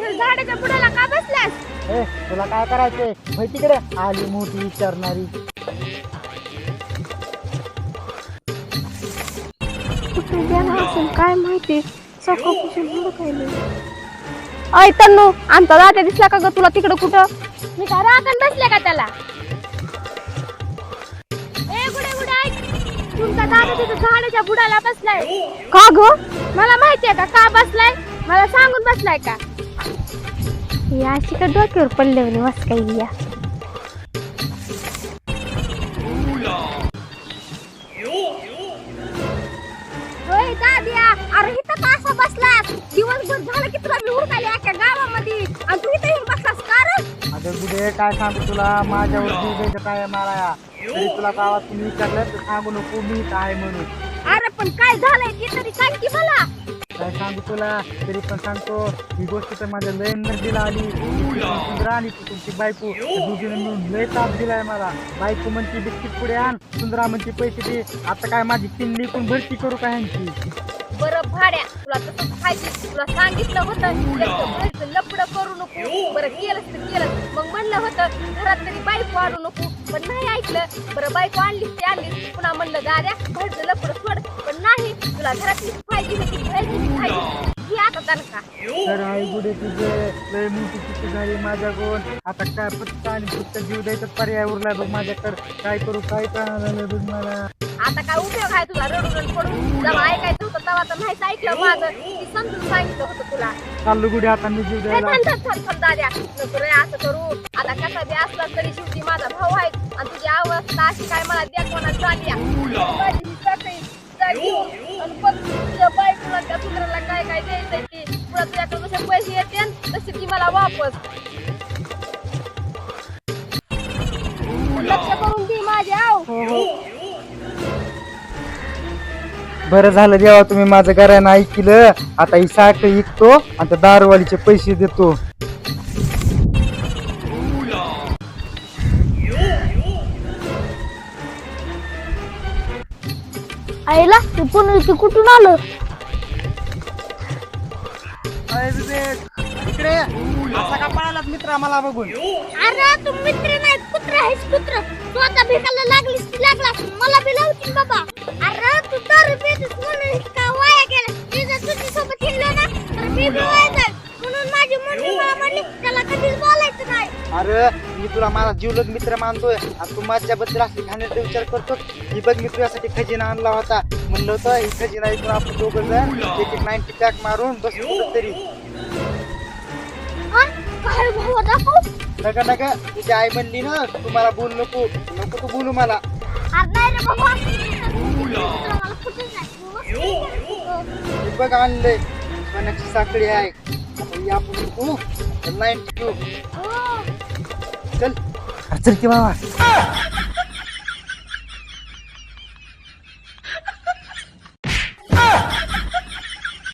असं झाडाच्या बुडाला का बसलास? ए तुला काय करायचंय? माहिती तिकडे. आली मोठी विचारणारी. कुठे गेला असेल काय माहिती सकाळपासून हुडकायले अय तन्नू आमचा दादा दिसला का ग तुला तिकडं कुठं? मी काय राखण बसले का त्याला? ए गुडे गुडे ऐक. तुमचा दादा तिथं झाडाच्या बुडाला बसलाय. का ग? मला माहितीये का? का बसलाय? मला सांगून बसलाय का? या अशी का डोक्यावर पडले म्हणे काही या होय दादिया अरे इथं का असा बसलास? दिवसभर झालं की तुला मी हुडकायले अख्ख्या गावामध्ये. आणि तू इथं येऊन बसलास का रे? अगं गुडे काय सांगू तुला? माझ्यावर जीव द्यायचं काय मला तरी तुला गावात तुम्ही विचारलं तर सांगू नको मी आहे म्हणून. अरे पण काय झालंय ते तरी सांग की मला काय सांगू तुला तरी पण सांगतो ही गोष्ट तर माझ्या लय नर्दीला आली. सुंदरा आणि तुमची बायको त्या मिळून लय ताप दिलाय मला. बायको म्हणते बिस्किट पुढे आण. सुंदरा म्हणते पैसे दे. आता काय माझी तीन लिकून भरती करू का यांची बरं भाड्या तुला तसं खायचं तुला सांगितलं होतं लपड करू नको. बरं केलं तर केलं मग म्हणलं होतं घरात तरी बायको आणू नको. पण नाही ऐकलं. बरं बायको आणलीस ते आणलीस पुन्हा म्हणलं दाद्या घरचं लपड सोड. पण नाही तुला घरातली तर आई गुडे तुझे लय मोठी चुकी झाली माझ्या आता काय फक्त आणि फक्त जीव द्यायचा पर्याय उरला बघ माझ्याकडे. काय करू काय कळणार झालं बघ मला? आता काय उपयोग आहे तुला? रडून रडून पडून जेव्हा ऐकायचं होतं तेव्हा तर नाहीच ऐकलं माझं. ती समजून सांगितलं होतं तुला. चाललो गुडे आता मी जीव द्यायला दाद्या. नको रे असं करू. आता कसा बी असला तरी शेवटी माझा भाऊ आहे. आणि तुझी अवस्था अशी काय मला झाली आहे. माझी मी जा घेऊन आणि वापस लक्ष करून माझे आव बरं झालं देवा तुम्ही माझं घरानं ऐकलं. आता ही साठ विकतो आणि त्या दारूवालीचे पैसे देतो. आईला ते पुन्हा ते कुठून आलं इकडे. असा का पळालात मित्र मला बघून? अरे तू मित्र नाही कुत्र आहेस कुत्र तू आता भेटायला लागलीस की लागला मला बी लावतील बाबा. अरे तू दारू पितोस म्हणून का वाया गेला मी जर तुझ्या सोबत हिंडलो ना तर मी बी वाया जाईल. म्हणून माझी मम्मी मला म्हणली त्याला कधीच बोलायचं नाही. अरे मी तुला माझा जीवलग मित्र मानतोय. आणि तू माझ्याबद्दल असे घाण्याचा विचार करतो ही बघ मी तुझ्यासाठी खजिना आणला होता. म्हणलं होतं ही खजिना इथून आपण दोघं जण एक एक नाईन्टी पॅक मारून बसू कुठं नका नका. तुझी आई म्हणली ना तू मला बोलू नको. नको तू बोलू मला. अरे नाही रे हे बघ आणलंय. सोन्याची साखळी आहे. आता ही आपण विकू नाईन्टी टू हो चल चल की बाबा.